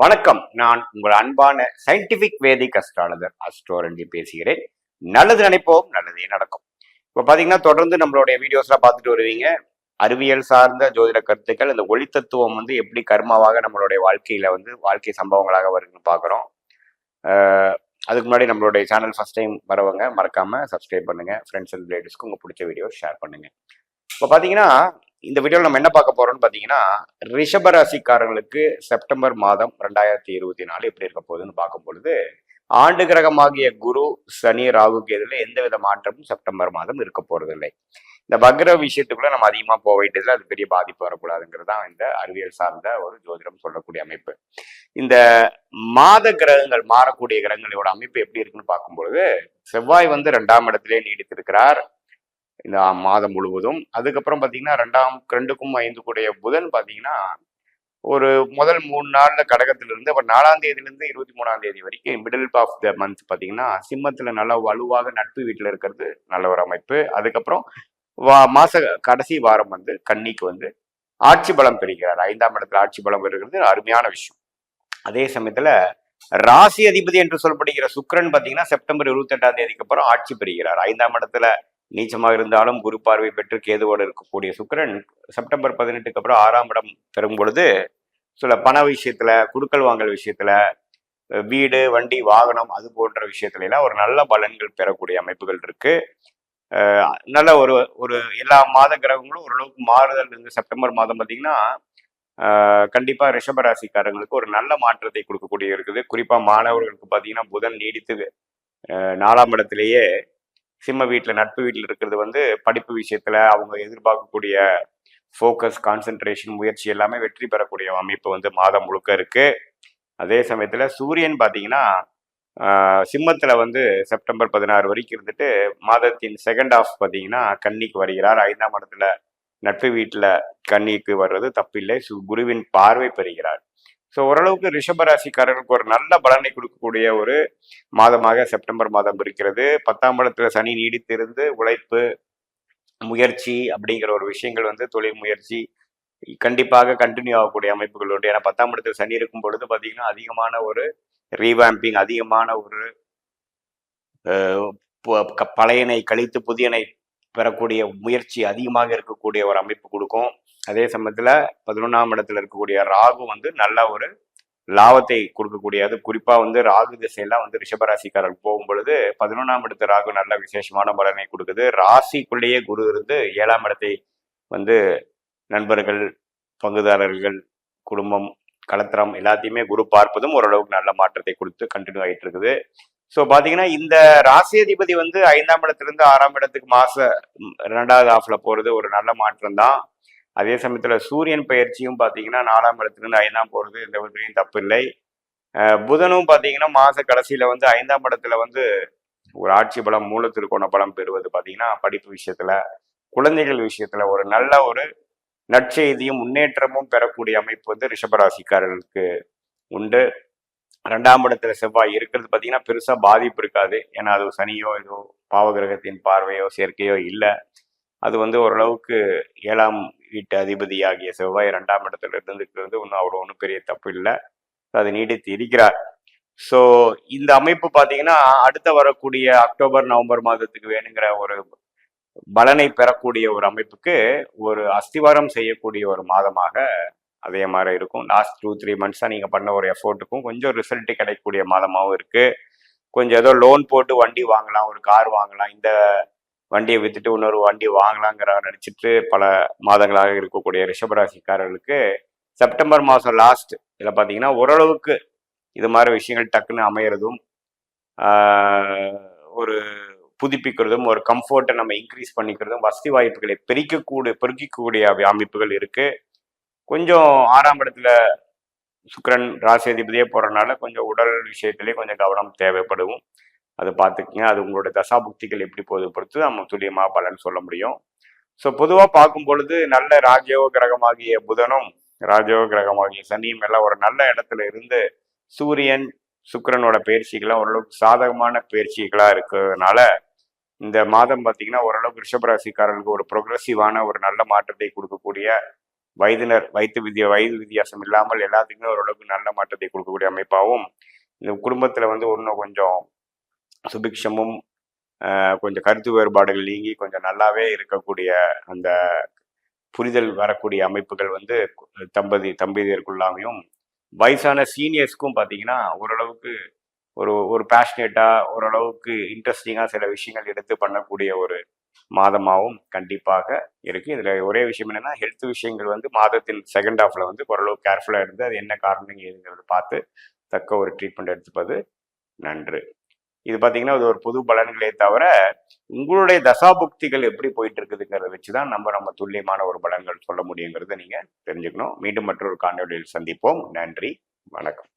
வணக்கம். நான் உங்கள் அன்பான சயின்டிபிக் வேதிக் அஸ்ட்ராலஜர் அஸ்ட்ரோரண்டி பேசுகிறேன். நல்லது நினைப்போம் நல்லதே நடக்கும். இப்போ பார்த்தீங்கன்னா தொடர்ந்து நம்மளுடைய வீடியோஸ்லாம் பார்த்துட்டு வருவீங்க. அறிவியல் சார்ந்த ஜோதிட கருத்துக்கள் இந்த ஒளி தத்துவம் வந்து எப்படி கர்மாவாக நம்மளுடைய வாழ்க்கையில வந்து வாழ்க்கை சம்பவங்களாக வருதுன்னு பார்க்குறோம். அதுக்கு முன்னாடி நம்மளுடைய சேனல் ஃபர்ஸ்ட் டைம் வரவங்க மறக்காம சப்ஸ்கிரைப் பண்ணுங்க. ஃப்ரெண்ட்ஸ் அண்ட் ரிலேட்டிவ்ஸ்க்கு உங்க பிடிச்ச வீடியோ ஷேர் பண்ணுங்க. இப்போ பார்த்தீங்கன்னா இந்த வீடியோவில் நம்ம என்ன பார்க்க போறோம்னு பார்த்தீங்கன்னா ரிஷபராசிக்காரங்களுக்கு செப்டம்பர் மாதம் ரெண்டாயிரத்தி இருபத்தி நாலு எப்படி இருக்க போகுதுன்னு பார்க்கும் பொழுது ஆண்டு கிரகமாகிய குரு சனி ராகு கேதுல எந்த வித மாற்றமும் செப்டம்பர் மாதம் இருக்க போறதில்லை. இந்த வக்ர விஷயத்துக்குள்ள நம்ம அதிகமாக போக வேண்டியதில் அது பெரிய பாதிப்பு வரக்கூடாதுங்கிறது தான் இந்த அறிவியல் சார்ந்த ஒரு ஜோதிடம் சொல்லக்கூடிய அமைப்பு. இந்த மாத கிரகங்கள் மாறக்கூடிய கிரகங்களோட அமைப்பு எப்படி இருக்குன்னு பார்க்கும்பொழுது செவ்வாய் வந்து ரெண்டாம் இடத்திலே நீடித்திருக்கிறார். இந்த மாதம் முழுவதும். அதுக்கப்புறம் பார்த்தீங்கன்னா ரெண்டாம் ரெண்டுக்கும் ஐந்து கூடிய புதன் பார்த்தீங்கன்னா ஒரு முதல் மூணு நாள்ல கடகத்திலிருந்து அப்புறம் நாலாம் தேதியிலிருந்து இருபத்தி மூணாம் தேதி வரைக்கும் மிடில் ஆஃப் த மந்த் பார்த்தீங்கன்னா சிம்மத்தில் நல்லா வலுவாக நட்பு வீட்டில் இருக்கிறது நல்ல ஒரு அமைப்பு. அதுக்கப்புறம் வா மாச கடைசி வாரம் வந்து கன்னிக்கு வந்து ஆட்சி பலம் பெறுகிறார். ஐந்தாம் இடத்துல ஆட்சி பலம் பெறுகிறது. அருமையான விஷயம். அதே சமயத்தில் ராசி அதிபதி என்று சொல்லப்படுகிற சுக்கிரன் பார்த்தீங்கன்னா செப்டம்பர் இருபத்தி எட்டாம் தேதிக்கு அப்புறம் ஆட்சி பெறுகிறார். ஐந்தாம் இடத்துல நீச்சமாக இருந்தாலும் குரு பார்வை பெற்று கேதுவோடு இருக்கக்கூடிய சுக்கிரன் செப்டம்பர் பதினெட்டுக்கு அப்புறம் ஆறாம் இடம் பெறும் பொழுது சில பண விஷயத்துல குடுக்கல் வாங்கல் விஷயத்துல வீடு வண்டி வாகனம் அது போன்ற விஷயத்துல எல்லாம் ஒரு நல்ல பலன்கள் பெறக்கூடிய அமைப்புகள் இருக்கு. நல்ல ஒரு ஒரு எல்லா மாத கிரகங்களும் ஓரளவுக்கு மாறுதல் இருந்து செப்டம்பர் மாதம் பார்த்தீங்கன்னா கண்டிப்பாக ரிஷபராசிக்காரங்களுக்கு ஒரு நல்ல மாற்றத்தை கொடுக்கக்கூடிய இருக்குது. குறிப்பாக மாணவர்களுக்கு பார்த்தீங்கன்னா புதன் நீடித்து நாலாம் இடத்திலேயே சிம்ம வீட்டில் நட்பு வீட்டில் இருக்கிறது வந்து படிப்பு விஷயத்தில் அவங்க எதிர்பார்க்கக்கூடிய ஃபோக்கஸ் கான்சென்ட்ரேஷன் முயற்சி எல்லாமே வெற்றி பெறக்கூடிய அமைப்பு வந்து மாதம் முழுக்க இருக்குது அதே சமயத்தில் சூரியன் பார்த்தீங்கன்னா சிம்மத்தில் வந்து செப்டம்பர் பதினாறு வரைக்கும் இருந்துட்டு மாதத்தின் செகண்ட் ஆஃப் பார்த்தீங்கன்னா கன்னிக்கு வருகிறார். ஐந்தாம் இடத்துல நட்பு வீட்டில் கன்னிக்கு வர்றது தப்பில்லை. சு குருவின் பார்வை பெறுகிறார். ஸோ ஓரளவுக்கு ரிஷபராசிக்காரர்களுக்கு ஒரு நல்ல பலனை கொடுக்கக்கூடிய ஒரு மாதமாக செப்டம்பர் மாதம் இருக்கிறது. பத்தாம் இடத்துல சனி நீடித்திருந்து உழைப்பு முயற்சி அப்படிங்கிற ஒரு விஷயங்கள் வந்து தொழில் முயற்சி கண்டிப்பாக கண்டினியூ ஆகக்கூடிய அமைப்புகள் உண்டு. ஏன்னா பத்தாம் இடத்துல சனி இருக்கும் பொழுது பார்த்தீங்கன்னா அதிகமான ஒரு ரீவாம்பிங் அதிகமான ஒரு பழையனை கழித்து புதியனை பெறக்கூடிய முயற்சி அதிகமாக இருக்கக்கூடிய ஒரு அமைப்பு கொடுக்கும். அதே சமயத்தில் பதினொன்றாம் இடத்துல இருக்கக்கூடிய ராகு வந்து நல்ல ஒரு லாபத்தை கொடுக்கக்கூடியது. குறிப்பாக வந்து ராகு திசையெல்லாம் வந்து ரிஷபராசிக்காரர்கள் போகும் பொழுது பதினொன்றாம் இடத்து ராகு நல்ல விசேஷமான பலனை கொடுக்குது. ராசிக்குள்ளேயே குரு இருந்து ஏழாம் இடத்தை வந்து நண்பர்கள் பங்குதாரர்கள் குடும்பம் கலத்திரம் எல்லாத்தையுமே குரு பார்ப்பதும் ஓரளவுக்கு நல்ல மாற்றத்தை கொடுத்து கண்டினியூ ஆகிட்டு இருக்குது. ஸோ பார்த்தீங்கன்னா இந்த ராசி அதிபதி வந்து ஐந்தாம் இடத்துலேருந்து ஆறாம் இடத்துக்கு மாச ரெண்டாவது ஆஃப்ல போகிறது ஒரு நல்ல மாற்றம் தான் அதே சமயத்தில் சூரியன் பயிற்சியும் பார்த்தீங்கன்னா நாலாம் இடத்துலேருந்து ஐந்தாம் போகிறது எந்த விதத்துலையும் தப்பு இல்லை புதனும் பார்த்தீங்கன்னா மாத கடைசியில் வந்து ஐந்தாம் இடத்துல வந்து ஒரு ஆட்சி பலம் மூல திருக்கோண பலம் பெறுவது பார்த்தீங்கன்னா படிப்பு விஷயத்தில் குழந்தைகள் விஷயத்தில் ஒரு நல்ல ஒரு நற்செய்தியும் முன்னேற்றமும் பெறக்கூடிய அமைப்பு வந்து ரிஷபராசிக்காரர்களுக்கு உண்டு. ரெண்டாம் இடத்துல செவ்வாய் இருக்கிறது பார்த்தீங்கன்னா பெருசாக பாதிப்பு இருக்காது. ஏன்னா அது சனியோ ஏதோ பாவகிரகத்தின் பார்வையோ சேர்க்கையோ இல்லை. அது வந்து ஓரளவுக்கு ஏழாம் வீட்டு அதிபதியாகிய செவ்வாய் ரெண்டாம் இடத்துல இருந்துக்கிறது ஒன்றும் அவ்வளோ ஒன்றும் பெரிய தப்பு இல்லை. அது நீடித்து இருக்கிறார். ஸோ இந்த அமைப்பு பார்த்தீங்கன்னா அடுத்த வரக்கூடிய அக்டோபர் நவம்பர் மாதத்துக்கு வேணுங்கிற ஒரு பலனை பெறக்கூடிய ஒரு அமைப்புக்கு ஒரு அஸ்திவாரம் செய்யக்கூடிய ஒரு மாதமாக அதே மாதிரி இருக்கும். லாஸ்ட் டூ த்ரீ மந்த்ஸாக நீங்கள் பண்ண ஒரு எஃபோர்ட்டுக்கும் கொஞ்சம் ரிசல்ட் கிடைக்கக்கூடிய மாதமாகவும் இருக்குது கொஞ்சம் ஏதோ லோன் போட்டு வண்டி வாங்கலாம் ஒரு கார் வாங்கலாம். இந்த வண்டியை வித்துட்டு இன்னொரு வண்டி வாங்கலாங்கிற நினச்சிட்டு பல மாதங்களாக இருக்கக்கூடிய ரிஷபராசிக்காரர்களுக்கு செப்டம்பர் மாதம் லாஸ்ட் இதில் பார்த்தீங்கன்னா ஓரளவுக்கு இது மாதிரி விஷயங்கள் டக்குன்னு அமையிறதும் ஒரு புதுப்பிக்கிறதும் ஒரு கம்ஃபர்ட்டை நம்ம இன்க்ரீஸ் பண்ணிக்கிறதும் வசதி வாய்ப்புகளை பெருக்கக்கூடிய பெருக்கிக்கூடிய அமைப்புகள் இருக்குது கொஞ்சம் ஆறாம் இடத்துல சுக்கிரன் ராசி அதிபதியே போகிறனால கொஞ்சம் உடல் விஷயத்திலே கொஞ்சம் கவனம் தேவைப்படும் அதை பார்த்துக்குங்க. அது உங்களோட தசாபுக்திகள் எப்படி போகுது பொறுத்து நம்ம துல்லியமாக பலன் சொல்ல முடியும். ஸோ பொதுவாக பார்க்கும் பொழுது நல்ல ராஜயோக கிரகமாகிய புதனும் ராஜயோக கிரகமாகிய சனியும் எல்லாம் ஒரு நல்ல இடத்துல இருந்து சூரியன் சுக்கிரனோட பயிற்சிகள்லாம் ஓரளவுக்கு சாதகமான பயிற்சிகளாக இருக்கிறதுனால இந்த மாதம் பார்த்தீங்கன்னா ஓரளவுக்கு ரிஷபராசிக்காரர்களுக்கு ஒரு ப்ரொக்ரெசிவான ஒரு நல்ல மாற்றத்தை கொடுக்கக்கூடிய வயதினர் வயது வித்திய வயது வித்தியாசம் இல்லாமல் எல்லாத்துக்குமே ஓரளவுக்கு நல்ல மாற்றத்தை கொடுக்கக்கூடிய அமைப்பாகவும் இந்த குடும்பத்தில் வந்து இன்னும் கொஞ்சம் சுபிக்ஷமும் கொஞ்சம் கருத்து வேறுபாடுகள் நீங்கி கொஞ்சம் நல்லாவே இருக்கக்கூடிய அந்த புரிதல் வரக்கூடிய அமைப்புகள் வந்து தம்பதி தம்பதியருக்குள்ளாமையும் வயசான சீனியர்ஸ்க்கும் பார்த்தீங்கன்னா ஓரளவுக்கு ஒரு ஒரு பேஷனேட்டாக ஓரளவுக்கு இன்ட்ரெஸ்டிங்காக சில விஷயங்கள் எடுத்து பண்ணக்கூடிய ஒரு மாதமாகவும் கண்டிப்பாக இருக்குது இதில் ஒரே விஷயம் என்னென்னா ஹெல்த் விஷயங்கள் வந்து மாதத்தின் செகண்ட் ஹாஃபில் வந்து ஓரளவு கேர்ஃபுல்லாக இருந்து அது என்ன காரணம் ஏதுங்கிறது பார்த்து தக்க ஒரு ட்ரீட்மெண்ட் எடுத்துப்பது நன்று. இது பார்த்தீங்கன்னா இது ஒரு பொது பலன்களே தவிர உங்களுடைய தசாபுக்திகள் எப்படி போயிட்டு இருக்குதுங்கிறத வச்சு தான் நம்ம நம்ம துல்லியமான ஒரு பலன்கள் சொல்ல முடியுங்கிறத நீங்கள் தெரிஞ்சுக்கணும். மீண்டும் மற்றொரு காணொலியில் சந்திப்போம். நன்றி. வணக்கம்.